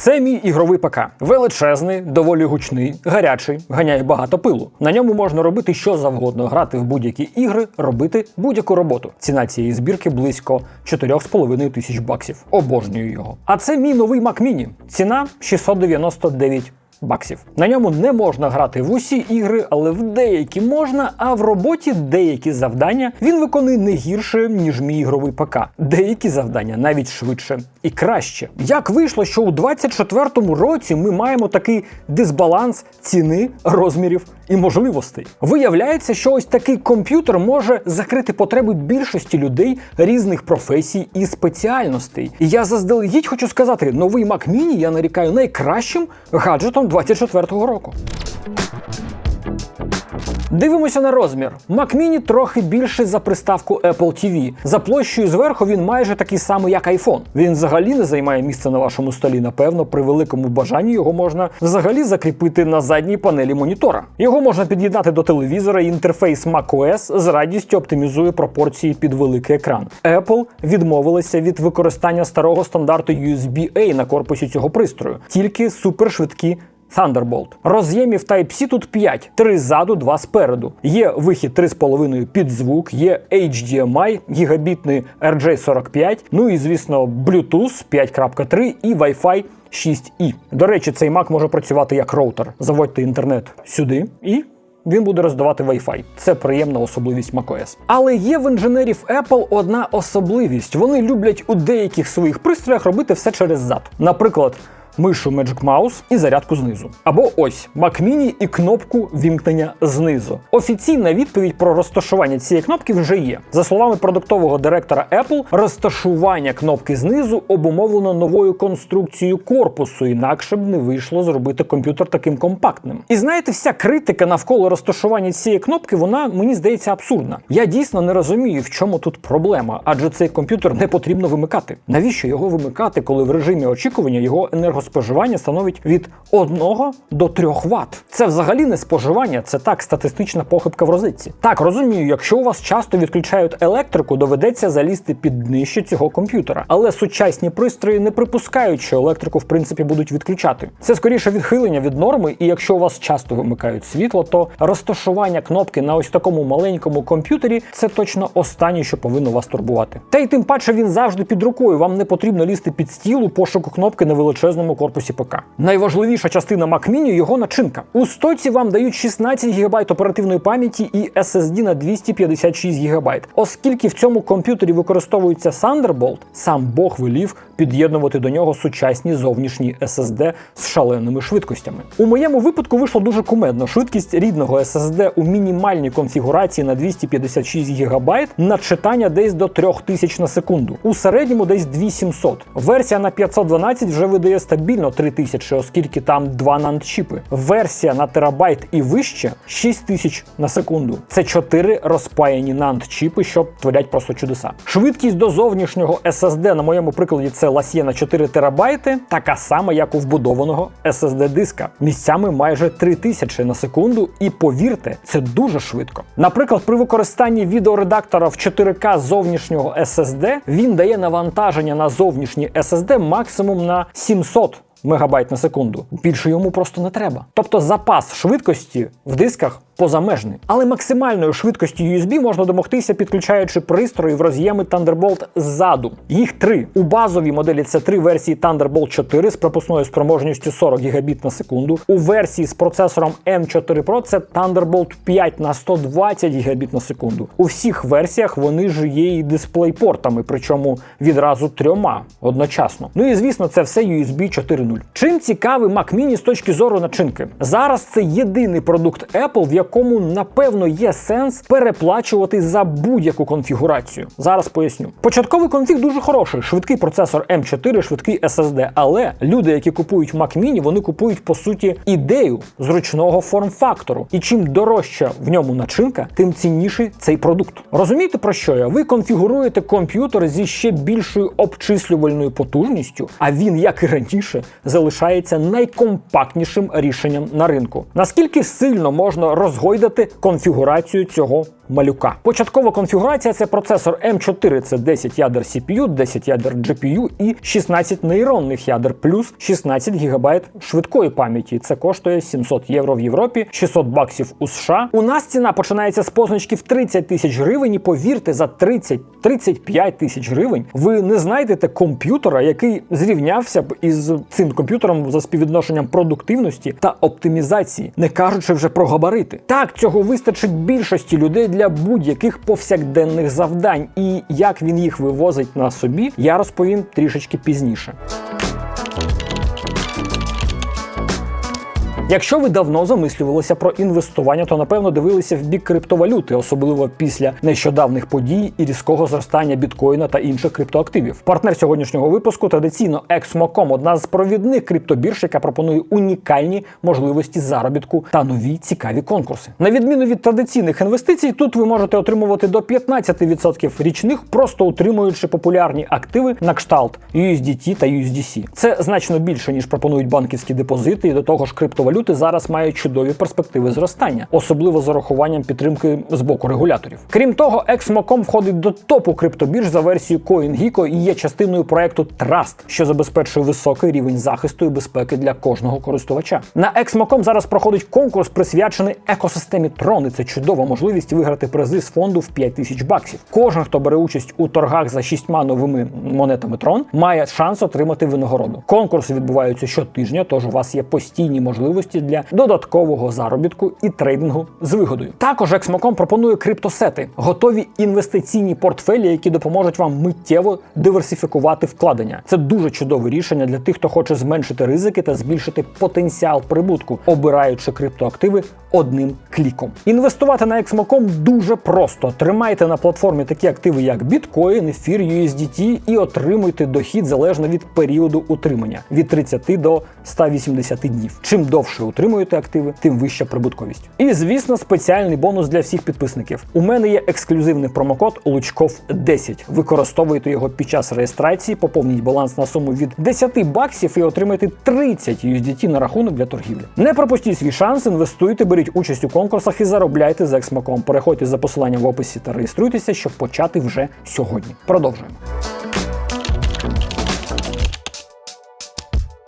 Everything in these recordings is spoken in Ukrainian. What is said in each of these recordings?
Це мій ігровий ПК. Величезний, доволі гучний, гарячий, ганяє багато пилу. На ньому можна робити що завгодно, грати в будь-які ігри, робити будь-яку роботу. Ціна цієї збірки близько 4,5 тисяч баксів. Обожнюю його. А це мій новий Mac Mini. Ціна 699 баксів. На ньому не можна грати в усі ігри, але в деякі можна, а в роботі деякі завдання він виконує не гірше, ніж мій ігровий ПК. Деякі завдання навіть швидше і краще. Як вийшло, що у 24-му році ми маємо такий дисбаланс ціни, розмірів і можливостей? Виявляється, що ось такий комп'ютер може закрити потреби більшості людей різних професій і спеціальностей. Я заздалегідь хочу сказати, новий Mac Mini я нарікаю найкращим гаджетом 24-го року. Дивимося на розмір. Mac Mini трохи більший за приставку Apple TV. За площею зверху він майже такий самий, як iPhone. Він взагалі не займає місце на вашому столі. Напевно, при великому бажанні його можна взагалі закріпити на задній панелі монітора. Його можна під'єднати до телевізора. і Інтерфейс macOS з радістю оптимізує пропорції під великий екран. Apple відмовилася від використання старого стандарту USB-A на корпусі цього пристрою, тільки супершвидкі Thunderbolt. Роз'ємів Type-C тут 5, 3 ззаду, 2 спереду. Є вихід 3,5 під звук, є HDMI, гігабітний RJ45, ну і, звісно, Bluetooth 5.3 і Wi-Fi 6E. До речі, цей Mac може працювати як роутер. Заводьте інтернет сюди і. Він буде роздавати Wi-Fi. Це приємна особливість macOS. Але є в інженерів Apple одна особливість: вони люблять у деяких своїх пристроях робити все через зад. Наприклад, мишу Magic Mouse і зарядку знизу. Або ось Mac Mini і кнопку вімкнення знизу. Офіційна відповідь про розташування цієї кнопки вже є. За словами продуктового директора Apple, розташування кнопки знизу обумовлено новою конструкцією корпусу, інакше б не вийшло зробити комп'ютер таким компактним. І знаєте, вся критика навколо розташування цієї кнопки, вона мені здається абсурдна. Я дійсно не розумію, в чому тут проблема, адже цей комп'ютер не потрібно вимикати. Навіщо його вимикати, коли в режимі очікування його енергоспоживання становить від 1 до 3 Вт? Це взагалі не споживання, це так статистична похибка в розетці. Так розумію, якщо у вас часто відключають електрику, доведеться залізти під днище цього комп'ютера. Але сучасні пристрої не припускають, що електрику в принципі будуть відключати. Це скоріше відхилення від норми, і якщо у вас часто вимикають світло, то розташування кнопки на ось такому маленькому комп'ютері це точно останнє, що повинно вас турбувати. Та й тим паче він завжди під рукою. Вам не потрібно лізти під стіл у пошуку кнопки на величезному корпусі ПК. Найважливіша частина Mac Mini – його начинка. У стоці вам дають 16 ГБ оперативної пам'яті і SSD на 256 ГБ. Оскільки в цьому комп'ютері використовується Thunderbolt, сам Бог велів під'єднувати до нього сучасні зовнішні SSD з шаленими швидкостями. У моєму випадку вийшло дуже кумедно. Швидкість рідного SSD у мінімальній конфігурації на 256 ГБ на читання десь до 3000 на секунду. У середньому десь 2700. Версія на 512 вже видає стабільно 3000, оскільки там два нандчіпи. Версія на терабайт і вище 6000 на секунду. Це 4 розпаяні нанд-чіпи, що творять просто чудеса. Швидкість до зовнішнього SSD, на моєму прикладі, це ласє на 4 терабайти, така сама, як у вбудованого SSD диска. Місцями майже 3000 на секунду, і повірте, це дуже швидко. Наприклад, при використанні відеоредактора в 4К зовнішнього SSD він дає навантаження на зовнішній SSD максимум на 700 мегабайт на секунду. Більше йому просто не треба. Тобто запас швидкості в дисках позамежний. Але максимальною швидкістю USB можна домогтися, підключаючи пристрої в роз'єми Thunderbolt ззаду. Їх три. У базовій моделі це три версії Thunderbolt 4 з пропускною спроможністю 40 Гбіт на секунду. У версії з процесором M4 Pro це Thunderbolt 5 на 120 Гбіт на секунду. У всіх версіях вони ж є і дисплейпортами, причому відразу трьома одночасно. Ну і звісно, це все USB 4.0. Чим цікавий Mac Mini з точки зору начинки? Зараз це єдиний продукт Apple, в якому напевно є сенс переплачувати за будь-яку конфігурацію. Зараз поясню. Початковий конфіг дуже хороший, швидкий процесор M4, швидкий SSD. Але люди, які купують Mac Mini, вони купують по суті ідею зручного форм-фактору. І чим дорожча в ньому начинка, тим цінніший цей продукт. Розумієте про що я? Ви конфігуруєте комп'ютер зі ще більшою обчислювальною потужністю, а він, як і раніше, залишається найкомпактнішим рішенням на ринку. Наскільки сильно можна розгойдати конфігурацію цього малюка. Початкова конфігурація це процесор М4, це 10 ядер CPU, 10 ядер GPU і 16 нейронних ядер, плюс 16 ГБ швидкої пам'яті. Це коштує 700 євро в Європі, 600 баксів у США. У нас ціна починається з позначки в 30 тисяч гривень. І повірте, за 30-35 тисяч гривень ви не знайдете комп'ютера, який зрівнявся б із цим комп'ютером за співвідношенням продуктивності та оптимізації, не кажучи вже про габарити. Так, цього вистачить більшості людей для будь-яких повсякденних завдань, і як він їх вивозить на собі, я розповім трішечки пізніше. Якщо ви давно замислювалися про інвестування, то напевно дивилися в бік криптовалюти, особливо після нещодавних подій і різкого зростання біткоїна та інших криптоактивів. Партнер сьогоднішнього випуску традиційно Exmo.com, одна з провідних криптобірж, яка пропонує унікальні можливості заробітку та нові цікаві конкурси. На відміну від традиційних інвестицій, тут ви можете отримувати до 15% річних, просто утримуючи популярні активи на кшталт USDT та USDC. Це значно більше ніж пропонують банківські депозити, і до того ж криптовалюти зараз мають чудові перспективи зростання, особливо з урахуванням підтримки з боку регуляторів. Крім того, Exmo.com входить до топу криптобірж за версією CoinGecko і є частиною проекту Trust, що забезпечує високий рівень захисту і безпеки для кожного користувача. На Exmo.com зараз проходить конкурс, присвячений екосистемі Tron. і Це чудова можливість виграти призи з фонду в 5 тисяч баксів. Кожен, хто бере участь у торгах за шістьма новими монетами Tron, має шанс отримати винагороду. Конкурси відбуваються щотижня, тож у вас є постійні можливості для додаткового заробітку і трейдингу з вигодою. Також Exmo.com пропонує криптосети, готові інвестиційні портфелі, які допоможуть вам миттєво диверсифікувати вкладення. Це дуже чудове рішення для тих, хто хоче зменшити ризики та збільшити потенціал прибутку, обираючи криптоактиви одним кліком. Інвестувати на Exmo.com дуже просто. Тримайте на платформі такі активи, як Bitcoin, Ether, USDT і отримуйте дохід залежно від періоду утримання від 30 до 180 днів. Чим довше утримуєте активи, тим вища прибутковість. І звісно, спеціальний бонус для всіх підписників. У мене є ексклюзивний промокод Лучков 10. Використовуйте його під час реєстрації, поповніть баланс на суму від 10 баксів і отримайте 30 USDT на рахунок для торгівлі. Не пропустіть свій шанс, інвестуйте, беріть участь у конкурсах і заробляйте з Ексмаком. Переходьте за посиланням в описі та реєструйтеся, щоб почати вже сьогодні. Продовжуємо.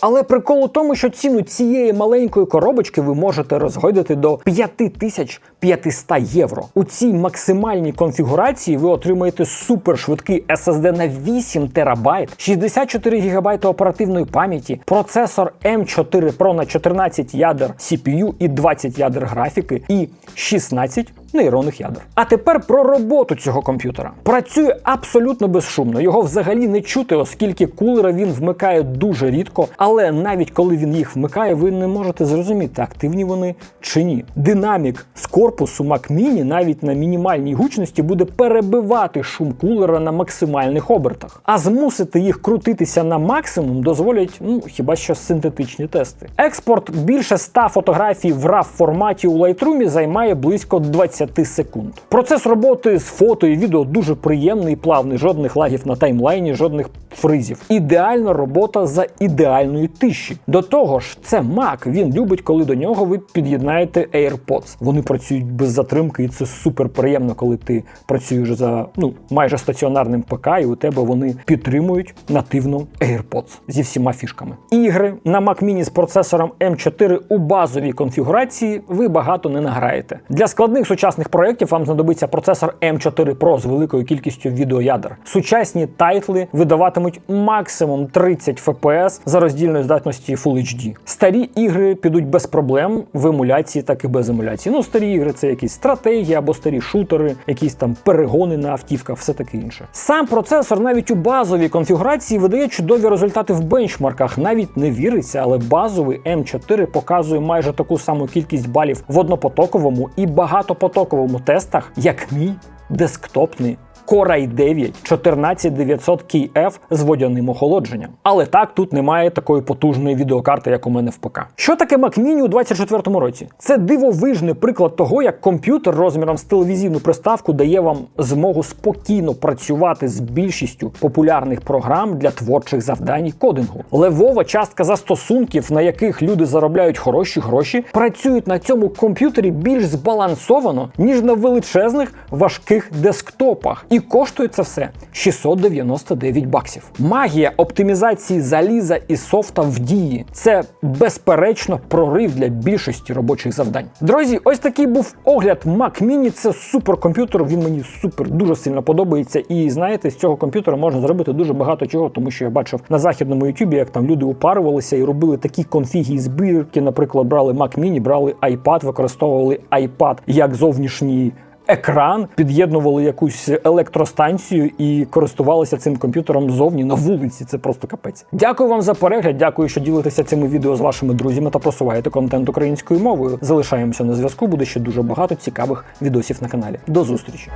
Але прикол у тому, що ціну цієї маленької коробочки ви можете розгойдати до 5500 євро. У цій максимальній конфігурації ви отримаєте супершвидкий SSD на 8 терабайт, 64 ГБ оперативної пам'яті, процесор M4 Pro на 14 ядер CPU і 20 ядер графіки, і 16 нейронних ядер. А тепер про роботу цього комп'ютера. Працює абсолютно безшумно. Його взагалі не чути, оскільки кулера він вмикає дуже рідко. Але навіть коли він їх вмикає, ви не можете зрозуміти, активні вони чи ні. Динамік з корпусу Mac Mini навіть на мінімальній гучності буде перебивати шум кулера на максимальних обертах. А змусити їх крутитися на максимум дозволять ну хіба що синтетичні тести. Експорт більше 100 фотографій в RAW форматі у Lightroom займає близько 20 секунд. Процес роботи з фото і відео дуже приємний і плавний, жодних лагів на таймлайні, жодних фризів. Ідеальна робота за ідеальної тиші. До того ж, це Mac. Він любить, коли до нього ви під'єднаєте AirPods. Вони працюють без затримки, і це супер приємно, коли ти працюєш за ну майже стаціонарним ПК, і у тебе вони підтримують нативно AirPods зі всіма фішками. Ігри на Mac Mini з процесором M4 у базовій конфігурації ви багато не награєте. Для складних сучасних проєктів вам знадобиться процесор M4 Pro з великою кількістю відеоядер. Сучасні тайтли видаватимуть максимум 30 FPS за роздільної здатності Full HD. Старі ігри підуть без проблем в емуляції, так і без емуляції. Ну, старі ігри це якісь стратегії або старі шутери, якісь там перегони на автівках, все таке інше. Сам процесор навіть у базовій конфігурації видає чудові результати в бенчмарках. Навіть не віриться, але базовий M4 показує майже таку саму кількість балів в однопотоковому і багатопотоковому тестах, як мій десктопний Core i9 14900 KF з водяним охолодженням. Але так тут немає такої потужної відеокарти, як у мене в ПК. Що таке Mac Mini у 24-му році? Це дивовижний приклад того, як комп'ютер розміром з телевізійну приставку дає вам змогу спокійно працювати з більшістю популярних програм для творчих завдань кодингу. Левова частка застосунків, на яких люди заробляють хороші гроші, працюють на цьому комп'ютері більш збалансовано, ніж на величезних важких десктопах. І коштує це все 699 баксів. Магія оптимізації заліза і софта в дії. Це безперечно прорив для більшості робочих завдань. Друзі, ось такий був огляд Mac Mini. Це суперкомп'ютер. Він мені супер дуже сильно подобається. І знаєте, з цього комп'ютера можна зробити дуже багато чого, тому що я бачив на західному Ютубі, як там люди упарувалися і робили такі конфіги і збірки. Наприклад, брали Mac Mini, брали iPad, використовували iPad як зовнішній. Екран під'єднували якусь електростанцію і користувалися цим комп'ютером зовні на вулиці. Це просто капець. Дякую вам за перегляд. Дякую, що ділитеся цими відео з вашими друзями та просуваєте контент українською мовою. Залишаємося на зв'язку. Буде ще дуже багато цікавих відосів на каналі. До зустрічі.